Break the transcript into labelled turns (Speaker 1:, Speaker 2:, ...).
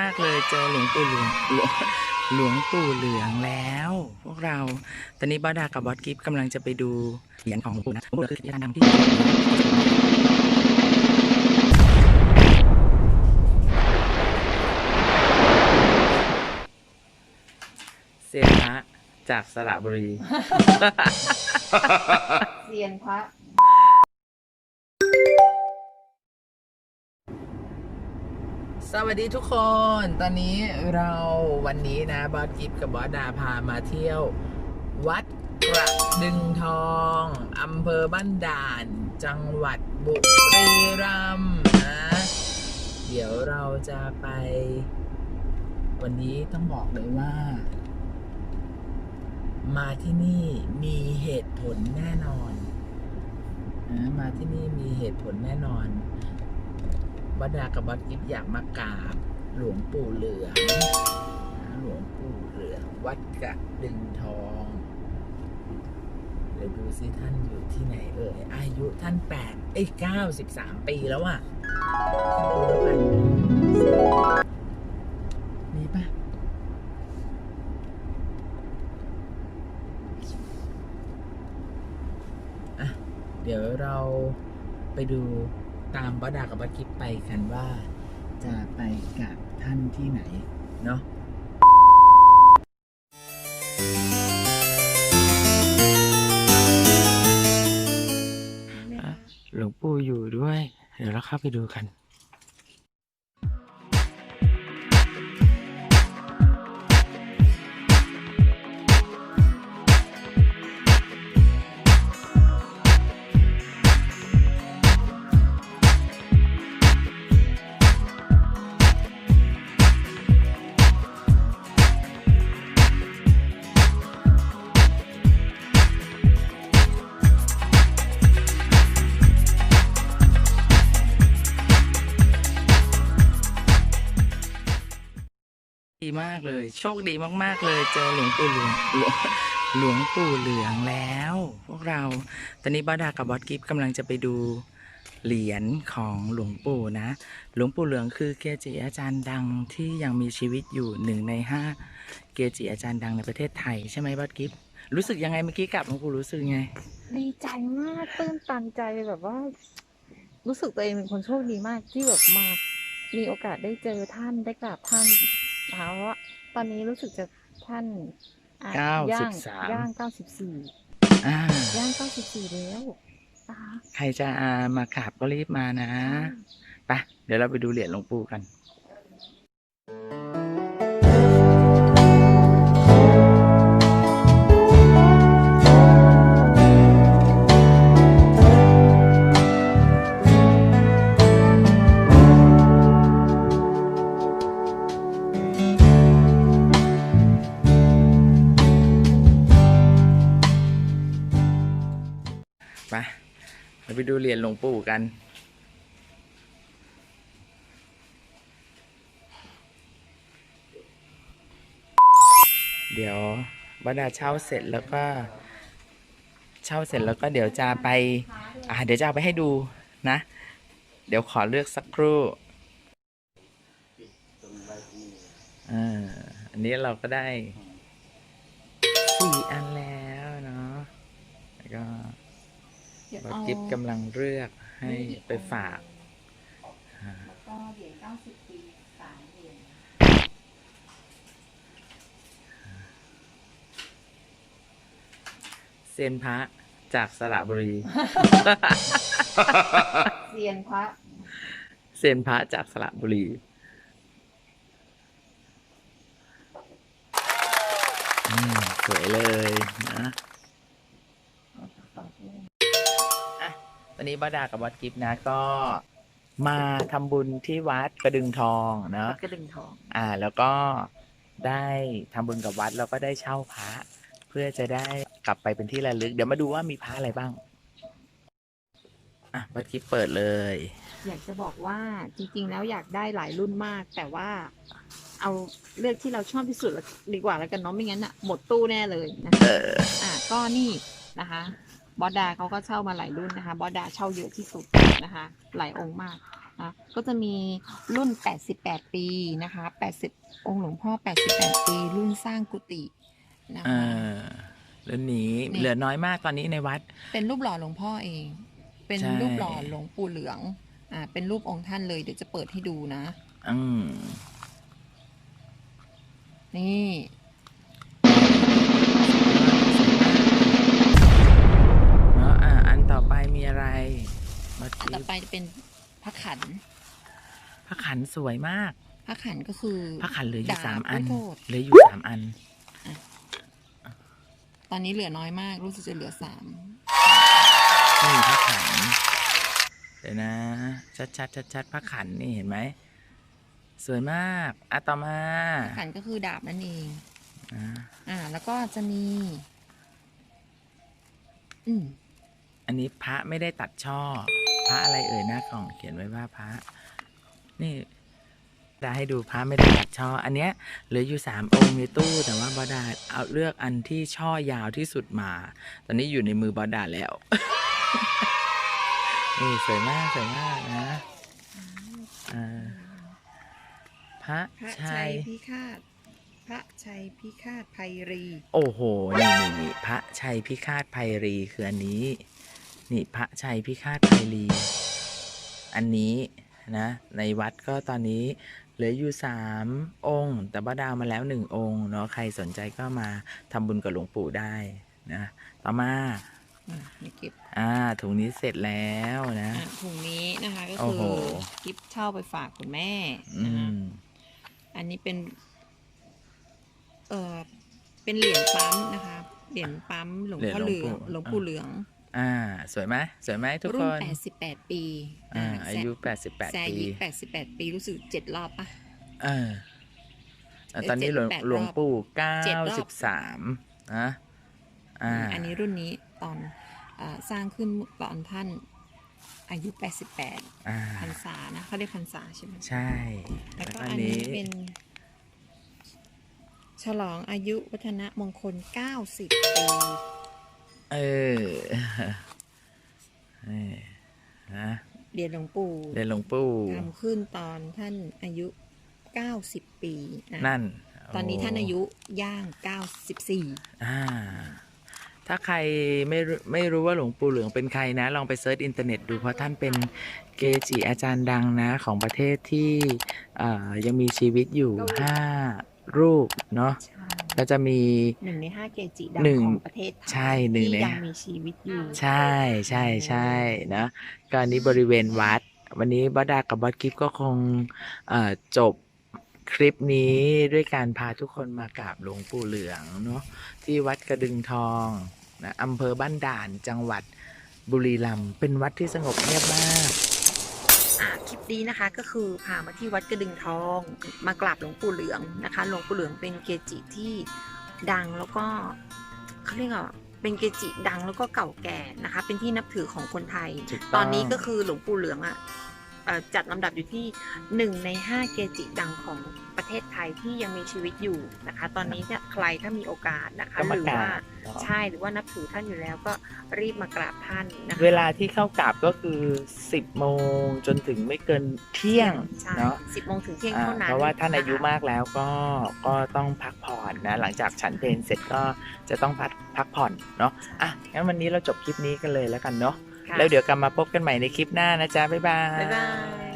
Speaker 1: มากๆเลยเจอหลวงปู่หลืองหลวงหลวงปู่เหลืองแล้ว พวกเราตอนนี้บอสดากับบอสกิฟกำลังจะไปดูเหรียญของหลวงปู่นะหลวงปู่คือการนำที่เซียนพระจากสระบุรี
Speaker 2: เซียนพระ
Speaker 1: สวัสดีทุกคน ตอนนี้เราวันนี้นะบอสกิฟกับบอสดาพามาเที่ยว วัดกระดึงทองอำเภอบ้านด่าน จังหวัดบุรีรัมย์นะ เดี๋ยวเราจะไป วันนี้ต้องบอกเลยว่า มาที่นี่มีเหตุผลแน่นอนนะมาที่นี่มีเหตุผลแน่นอน วัดดากับวัดกิฟอยากมากราบหลวงปู่เหลืองหลวงปู่เหลืองวัดกระดึงทองเดี๋ยวดูสิท่านอยู่ที่ไหนเอ่ยอายุท่านแปดเอ้ยเก้าสิบสามปีแล้วอะดูแล้วกันมีปะอะ เดี๋ยวเราไปดู ตามบดากับบัดกิฟไปกันว่า จะไปกับท่านที่ไหน เนาะหลวงปู่อยู่ด้วย เดี๋ยวเราเข้าไปดูกัน ดีมากเลย โชคดีมาก ๆ เลยเจอหลวงปู่เหลืองหลวงหลวงปู่เหลืองแล้ว พวกเราตอนนี้บอดากับบอสกิฟกำลังจะไปดูเหรียญของหลวงปู่นะ หลวงปู่เหลืองคือเกจิอาจารย์ดังที่ยังมีชีวิตอยู่หนึ่งในห้าเกจิอาจารย์ดังในประเทศไทยใช่ไหมบอสกิฟรู้สึกยังไงเมื่อกี้กลับหลวงปู่รู้สึกยังไง
Speaker 2: ดีใจมากตื้นตันใจแบบว่า รู้สึกตัวเองเป็นคนโชคดีมากที่แบบมา มีโอกาสได้เจอท่านได้กราบท่าน เพราะว่าตอนนี้รู้สึกจะท่านอะ
Speaker 1: เก้า
Speaker 2: ย่
Speaker 1: สิ
Speaker 2: ง
Speaker 1: บสาม
Speaker 2: ย่างเก้าสิบสี่
Speaker 1: อ่า
Speaker 2: ย่างเก้าสิบสี่แล้วนะคะ
Speaker 1: ใครจะมากราบก็รีบมานะไปเดี๋ยวเราไปดูเหรียญหลวงปู่กัน ไปเราไปดูเหรียญหลวงปู่กัน เดี๋ยวบดาเช่าเสร็จแล้วก็ เช่าเสร็จแล้วก็เดี๋ยวจะไป อ่าเดี๋ยวจะเอาไปให้ดูนะ เดี๋ยวขอเลือกสักครู่อ่าอันนี้เราก็ได้สี่อันแล้วเนาะแล้วก็
Speaker 2: เดี๋ยว
Speaker 1: บั
Speaker 2: เอา
Speaker 1: กกิฟกำลังเลือกให้ไปฝากอ่า
Speaker 2: ก็เหรียญเก้าสิบปีสามเหรียญ
Speaker 1: เซียนพระจากสระบุรี
Speaker 2: เซียนพระ
Speaker 1: เซียนพระจากสระบุรี อืมสวยเลยนะ อะตอนนี้บาดากับวัดกิฟนะก็มาทำบุญที่วัดกระดึงทองเนาะ
Speaker 2: กระดึงทอง
Speaker 1: อ่าแล้วก็ได้ทำบุญกับวัดแล้วก็ได้เช่าพระเพื่อจะได้กลับไปเป็นที่ระลึก เดี๋ยวมาดูว่ามีพระอะไรบ้าง อะวัดกิฟเปิดเลย
Speaker 2: อยากจะบอกว่าจริง ๆ แล้วอยากได้หลายรุ่นมาก แต่ว่าเอาเลือกที่เราชอบที่สุดดีกว่าแล้วกันเนาะไม่งั้นอะหมดตู้แน่เลยนะ
Speaker 1: เออ
Speaker 2: อะก็นี่นะคะ บอสดาเขาก็เช่ามาหลายรุ่นนะคะ บอสดาเช่าเยอะที่สุดนะคะ หลายองค์มากอะก็จะมีรุ่น 88 ปีนะคะ 80 องค์หลวงพ่อ 88 ปี รุ่นสร้างกุฏินะ
Speaker 1: เอ
Speaker 2: คะ
Speaker 1: อรุ่นนี้
Speaker 2: นี่
Speaker 1: เหลือน้อยมากตอนนี้ในวัด
Speaker 2: เป็นรูปหล่อหลวงพ่อเอง เป็น
Speaker 1: ใช่
Speaker 2: รูปหล่อหลวงปู่เหลือง อ่า เป็นรูปองค์ท่านเลยเดี๋ยวจะเปิดให้ดูนะ
Speaker 1: อืม
Speaker 2: นี่
Speaker 1: ขันสวยมาก
Speaker 2: พระขันก็คือ
Speaker 1: พระขันเหลืออยู่
Speaker 2: ดบ
Speaker 1: สามอัน
Speaker 2: ยโทษ
Speaker 1: เหลืออยู่สามอัน
Speaker 2: ตอนนี้เหลือน้อยมาก รู้สึกจะเหลือสาม
Speaker 1: นี่พระขัน เดี๋ยวนะ ชัดชัดชัดชัดๆพระขันนี่เห็นไหม สวยมากอะต่อมา
Speaker 2: พระขันก็คือดาบนั่นเอง
Speaker 1: อ่า
Speaker 2: อ่า แล้วก็จะมี อืม
Speaker 1: อันนี้พระไม่ได้ตัดช่อ พระอะไรเอ่ยหน้ากล่องเขียนไว้ว่าพระ นี่จะให้ดูพระไม่ได้ตัดช่อ อันเนี้ยเหลืออยู่สามองค์ในตู้ แต่ว่าบอดาเอาเลือกอันที่ช่อยาวที่สุดมา ตอนนี้อยู่ในมือบอดาแล้ว นี่สวยมากสวยมากนะอ่าพระ
Speaker 2: พระ
Speaker 1: ชั
Speaker 2: ชั
Speaker 1: ย
Speaker 2: ย พิฆาต พระชัยพิฆาตไพรี
Speaker 1: โอ้โห นี่นี่นี่พระชัยพิฆาตไพรีคืออันนี้ นี่พระชัยพิฆาตไพรี อันนี้ นะในวัดก็ตอนนี้เหลืออยู่สามองค์ แต่บ้าดาวมาแล้วหนึ่งองค์เนาะใครสนใจก็มาทำบุญกับหลวงปู่ได้นะต่อมา
Speaker 2: อะเดี๋ยวเก็บ
Speaker 1: อ่าถุงนี้เสร็จแล้วนะ
Speaker 2: อะถุงนี้นะคะก็
Speaker 1: โอ้
Speaker 2: คือ
Speaker 1: โห
Speaker 2: กิฟต์เช่าไปฝากคุณแม่
Speaker 1: อื
Speaker 2: นะคะ
Speaker 1: ม
Speaker 2: อันนี้เป็น เออเป็นเหรียญปั๊มนะคะ เหรียญปั๊มหลวงพ่อเหลืองหลวงปู่เหลือง
Speaker 1: อ่า สวยไหมสวยไหมทุก
Speaker 2: รุ่
Speaker 1: คนน
Speaker 2: 88 ปี
Speaker 1: อ่าะอายุ
Speaker 2: แซ
Speaker 1: 88
Speaker 2: แซ
Speaker 1: ปี
Speaker 2: ยิก88 ปีรู้สึกเจ็ดรอบปะ
Speaker 1: เออแต่ตอนนี้หลวง
Speaker 2: เจ็ดแปดรอบ
Speaker 1: หลวงปู่เก้า
Speaker 2: เจ็ดรอบ
Speaker 1: สิบสามนะอ่า
Speaker 2: อันนี้รุ่นนี้ตอนอาสร้างขึ้นตอนท่านอายุ 88
Speaker 1: อ่า
Speaker 2: พรรษานะเขาเรียกพรรษาใช่ไหม
Speaker 1: ใช่
Speaker 2: แล้ว
Speaker 1: แล้ว
Speaker 2: ก็
Speaker 1: ก็
Speaker 2: อั
Speaker 1: อั
Speaker 2: น
Speaker 1: น
Speaker 2: นี้
Speaker 1: นี้
Speaker 2: เป็น ฉลองอายุวัฒนมงคล 90 ปี
Speaker 1: เออเออนะ
Speaker 2: เดียนหลวงปู่
Speaker 1: เรียนหลวงปู่
Speaker 2: ทำขึ้นตอนท่านอายุ90ปีนะ
Speaker 1: นั่น
Speaker 2: ตอนนี้
Speaker 1: โท่า
Speaker 2: นอายุย่าง94
Speaker 1: อ่าถ้าใครไม่รู้ไม่รู้ว่าหลวงปู่เหลืองเป็นใครนะ ลองไปเซิร์ชอินเทอร์เน็ตดูเพราะท่านเป็นเกจิอาจารย์ดังนะ ของประเทศที่อ่ายังมีชีวิตอยู่ห้า รูปเนาะ
Speaker 2: ใช่
Speaker 1: ก็จะมี
Speaker 2: หนึ่งในห้าเกจิดัง
Speaker 1: หนึ่ง
Speaker 2: ของประเทศไทย
Speaker 1: ใช่หนึ่ง
Speaker 2: ที่
Speaker 1: ใน
Speaker 2: ยังมีชีวิตอยู่
Speaker 1: ใช่ใช่ใช่นะก็อันนี้บริเวณวัด วันนี้บอสดากับบอสกิฟก็คงเอ่อจบคลิปนี้ด้วยการพาทุกคนมากราบหลวงปู่เหลืองเนาะที่วัดกระดึงทองนะอำเภอบ้านด่านจังหวัดบุรีรัมย์เป็นวัดที่สงบเงียบมาก
Speaker 2: อ่าคลิป นี้นะคะ ก็คือพามาที่วัดกระดึงทอง มากราบหลวงปู่เหลืองนะคะ หลวงปู่เหลืองเป็นเกจิที่ดังแล้วก็เขาเรียกว่าเป็นเกจิดังแล้วก็เก่าแก่นะคะ เป็นที่นับถือของคนไทย
Speaker 1: ถูกต้อง
Speaker 2: ตอนนี้ก็คือหลวงปู่เหลืองอะเอ่อ จัดลำดับอยู่ที่หนึ่งในห้าเกจิดังของประเทศไทยที่ยังมีชีวิตอยู่นะคะ ตอนนี้เนี่ยใครถ้ามีโอกาสนะคะ
Speaker 1: ก็
Speaker 2: ห
Speaker 1: มา
Speaker 2: รือก
Speaker 1: รา
Speaker 2: ว่า
Speaker 1: บเนาะ
Speaker 2: ใช่หรือว่านับถือท่านอยู่แล้วก็รีบมากราบท่านนะคะ
Speaker 1: เวลาที่เข้ากราบก็คือ 10โมงจนถึงไม่เกินเที่ยง
Speaker 2: ใช่
Speaker 1: เนาะ
Speaker 2: สิบโมงถึงเที่ยง
Speaker 1: อ่า
Speaker 2: เท่านั้น
Speaker 1: เพราะว่าท่านอายุะ
Speaker 2: คะ
Speaker 1: มากแล้วก็ก็ต้องพักผ่อนนะหลังจากฉันเพลเสร็จก็จะต้องพักพักผ่อนเนาะอะงั้นวันนี้เราจบคลิปนี้กันเลยแล้วกันเนาะ
Speaker 2: ค่ะ
Speaker 1: แล้วเดี๋ยวกลับมาพบกันใหม่ในคลิปหน้านะจ๊ะบ๊ายบาย
Speaker 2: บ๊ายบาย